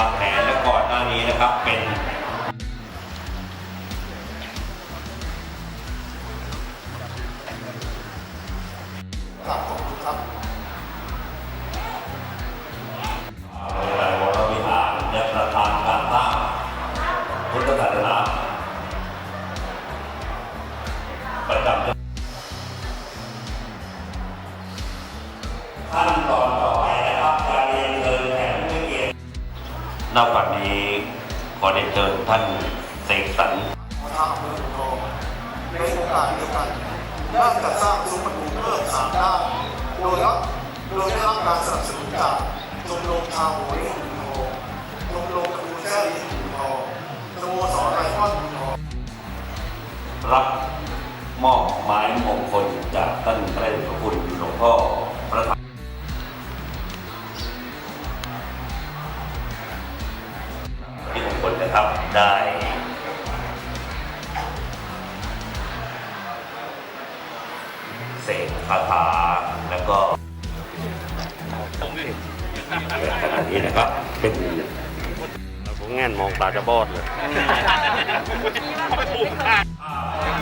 างแผนและก่อนหน้านี้นะครับเป็นครับขอบคุณครับในวรวิหารและประธานการสร้างพุทธศาสนาประจำจังหวัดขั้น นอกจากนี้ขอเรียนเชิญท่านเสกสรรหัวหน้าอำเภออุดรในโอกาสเดียวกันได้จัดสร้างซุ้มประตูเพิ่มสามด้านโดยรับโดยได้รับการสนับสนุนจากชมรมชาวหัวเลี้ยงหุ่นทองชมรมครูแท้ลี้ยงหุ่นทสโมสรไรฟอนหุ่นทรับมอบไม้มงคลจากท่านพระเดชพระคุณหลวงพ่อพระ คลนะครับ ได้เสกคาถาแล้วก็ขณะนี้นะครับ เป็นผมแง่นมองตาจะบอดเลย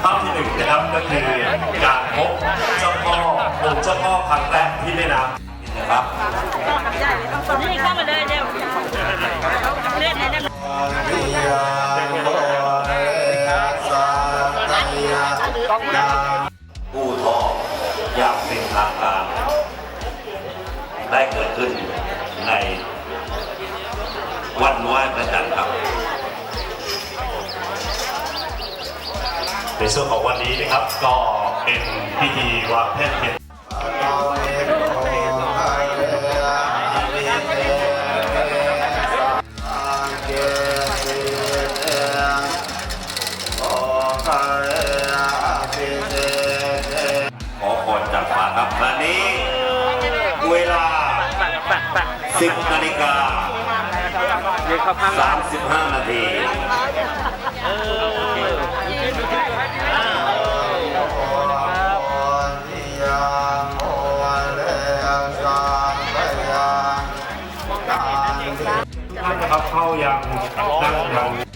ภาพที่หนึ่งนะครับก็คือการพบเจ้าพ่อองค์เจ้าพ่อครั้งแรกที่แม่น้ำนะครับางเป็นทางการได้เกิดขึ้นในวันไหว้พระจันทร์ครับ ในส่วนของวันนี้นะครับก็เป็นพิธีวางแท่นเทียนเ10นาฬิกาเรียกเข้าข้างร้าน35นาทีนะครับเข้ายังนั่งยัง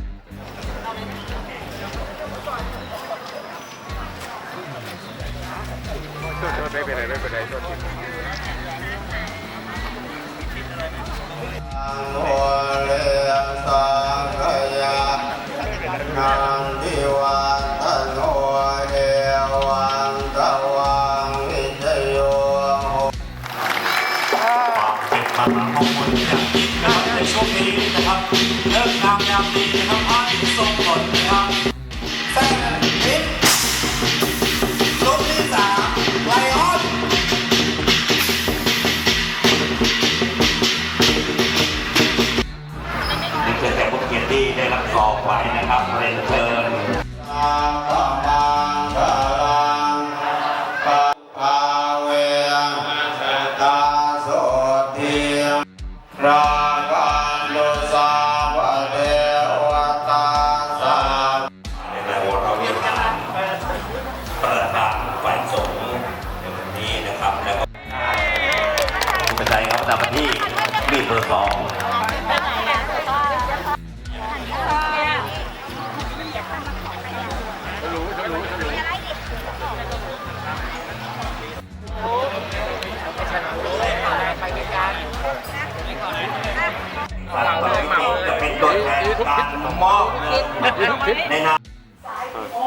ได้ไปไหนได้ไปไหนโทษที โอเลสังของความเป็นมหามคลอยางยิ่งนะครับในช่วงนี้นะครับเลิกงามยามดีนะครับพระอาทิตย์ทรงผลนะครับ ที่ได้รับซองไว้นะครับเรียนเชิญตาปะมังกาลังปะภาเวตาโสทิรากันตุสาวะเทวตาสาในวรวิหารประธานฝ่ายสงฆ์ในวันนี้นะครับ แล้วก็คุณเป็นใจครับประจำที่มีดเบอร์สอง จะเป็นตัวแทนการมอบเงินในนาม